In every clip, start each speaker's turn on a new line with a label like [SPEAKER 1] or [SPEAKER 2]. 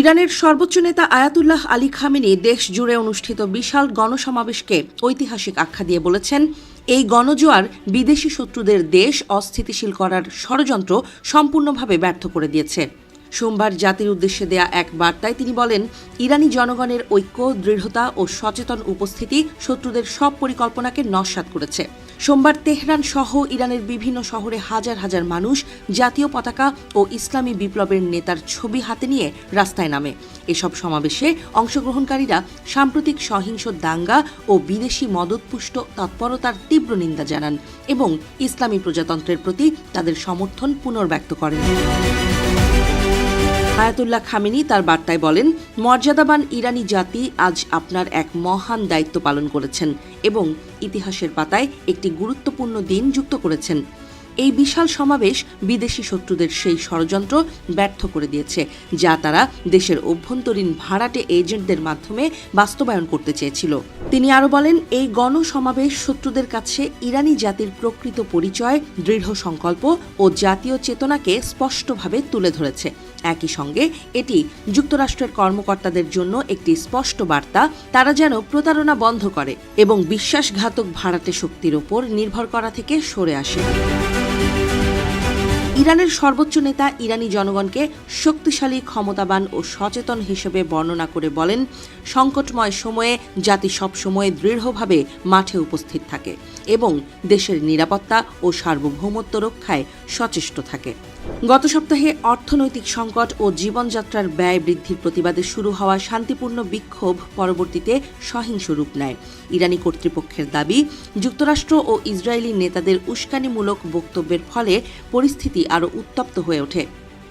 [SPEAKER 1] ইরানের সর্বোচ্চ নেতা আয়াতুল্লাহ আলী খামেনি দেশ জুড়ে অনুষ্ঠিত বিশাল গণসমাবেশকে ঐতিহাসিক আখ্যা দিয়ে বলেছেন, এই গণজোয়ার বিদেশি শত্রুদের দেশ অস্থিতিশীল করার ষড়যন্ত্র সম্পূর্ণভাবে ব্যর্থ করে দিয়েছে। সোমবার জাতির উদ্দেশ্যে দেয়া এক বার্তায় তিনি বলেন, ইরানি জনগণের ঐক্য, দৃঢ়তা ও সচেতন উপস্থিতি শত্রুদের সব পরিকল্পনাকে নস্যাৎ করেছে। সোমবার তেহরান সহ ইরানের বিভিন্ন শহরে হাজার হাজার মানুষ জাতীয় পতাকা ও ইসলামী বিপ্লবের নেতার ছবি হাতে নিয়ে রাস্তায় নামে। এসব সমাবেশে অংশগ্রহণকারীরা সাম্প্রতিক সহিংস দাঙ্গা ও বিদেশি মদতপুষ্ট তৎপরতার তীব্র নিন্দা জানান এবং ইসলামী প্রজাতন্ত্রের প্রতি তাদের সমর্থন পুনর্ব্যক্ত করেন। আয়াতুল্লাহ খামিনি তার বার্তায় বলেন, মর্যাদাবান ইরানি জাতি আজ আপনার এক মহান দায়িত্ব পালন করেছেন এবং ইতিহাসের পাতায় একটি গুরুত্বপূর্ণ দিন যুক্ত করেছেন। এই বিশাল সমাবেশ বিদেশি শত্রুদের সেই ষড়যন্ত্র ব্যর্থ করে দিয়েছে, যা তারা দেশের অভ্যন্তরীণ ভাড়াটে এজেন্টদের মাধ্যমে বাস্তবায়ন করতে চেয়েছিল। তিনি আরও বলেন, এই গণসমাবেশ শত্রুদের কাছে ইরানি জাতির প্রকৃত পরিচয়, দৃঢ় সংকল্প ও জাতীয় চেতনাকে স্পষ্টভাবে তুলে ধরেছে। একই সঙ্গে এটি যুক্তরাষ্ট্রের কর্মকর্তাদের জন্য একটি স্পষ্ট বার্তা, তারা যেন প্রতারণা বন্ধ করে এবং বিশ্বাসঘাতক ভাড়াটে শক্তির ওপর নির্ভর করা থেকে সরে আসে। ইরানের সর্বোচ্চ নেতা ইরানি জনগণকে শক্তিশালী, ক্ষমতাবান ও সচেতন হিসেবে বর্ণনা করে বলেন, সংকটময় সময়ে জাতি সবসময় দৃঢ়ভাবে মাঠে উপস্থিত থাকে এবং দেশের নিরাপত্তা ও সার্বভৌমত্ব রক্ষায় সচেষ্ট থাকে। গত সপ্তাহে অর্থনৈতিক সংকট ও জীবনযাত্রার ব্যয় বৃদ্ধির প্রতিবাদে শুরু হওয়া শান্তিপূর্ণ বিক্ষোভ পরবর্তীতে সহিংস রূপ নেয়। ইরানি কর্তৃপক্ষের দাবি, যুক্তরাষ্ট্র ও ইসরায়েলি নেতাদের উস্কানিমূলক বক্তব্যের ফলে পরিস্থিতি আরও উত্তপ্ত হয়ে ওঠে।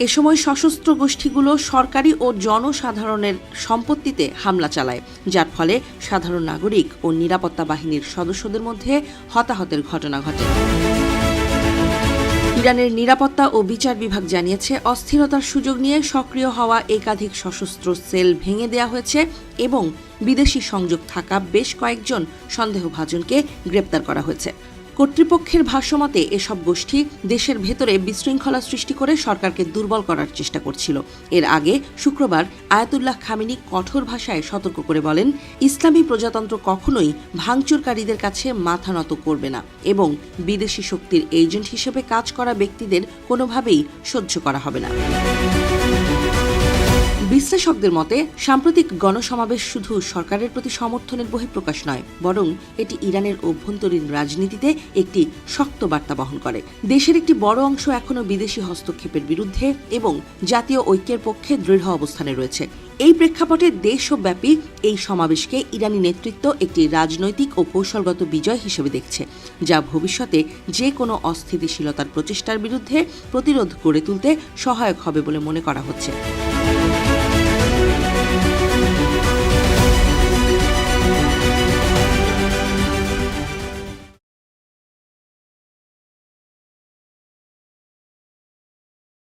[SPEAKER 1] এ সময় সশস্ত্র গোষ্ঠীগুলো সরকারি ও জনসাধারণের সম্পত্তিতে হামলা চালায়, যার ফলে সাধারণ নাগরিক ও নিরাপত্তা বাহিনীর সদস্যদের মধ্যে হতাহতের ঘটনা ঘটে। ইরানের নিরাপত্তা ও বিচার বিভাগ জানিয়েছে, অস্থিরতার সুযোগ নিয়ে সক্রিয় হওয়া একাধিক সশস্ত্র সেল ভেঙে দেওয়া হয়েছে এবং বিদেশি সংযোগ থাকা বেশ কয়েকজন সন্দেহভাজনকে গ্রেপ্তার করা হয়েছে। কর্তৃপক্ষের ভাষ্যমতে এসব গোষ্ঠী দেশের ভেতরে বিশৃঙ্খলা সৃষ্টি করে সরকারকে দুর্বল করার চেষ্টা করছিল। এর আগে শুক্রবার আয়াতুল্লাহ খামিনি কঠোর ভাষায় সতর্ক করে বলেন, ইসলামী প্রজাতন্ত্র কখনোই ভাঙচুরকারীদের কাছে মাথা নত করবে না এবং বিদেশি শক্তির এজেন্ট হিসেবে কাজ করা ব্যক্তিদের কোনোভাবেই সহ্য করা হবে না। বিশ্লেষকদের মতে, সাম্প্রতিক গণসমাবেশ শুধু সরকারের প্রতি সমর্থনের বহিঃপ্রকাশ নয়, বরং এটি ইরানের অভ্যন্তরীণ রাজনীতিতে একটি শক্ত বার্তা বহন করে। দেশের একটি বড় অংশ এখনও বিদেশি হস্তক্ষেপের বিরুদ্ধে এবং জাতীয় ঐক্যের পক্ষে দৃঢ় অবস্থানে রয়েছে। এই প্রেক্ষাপটে দেশব্যাপী এই সমাবেশকে ইরানি নেতৃত্ব একটি রাজনৈতিক ও কৌশলগত বিজয় হিসেবে দেখছে, যা ভবিষ্যতে যে কোনো অস্থিতিশীলতার প্রচেষ্টার বিরুদ্ধে প্রতিরোধ গড়ে তুলতে সহায়ক হবে বলে মনে করা হচ্ছে।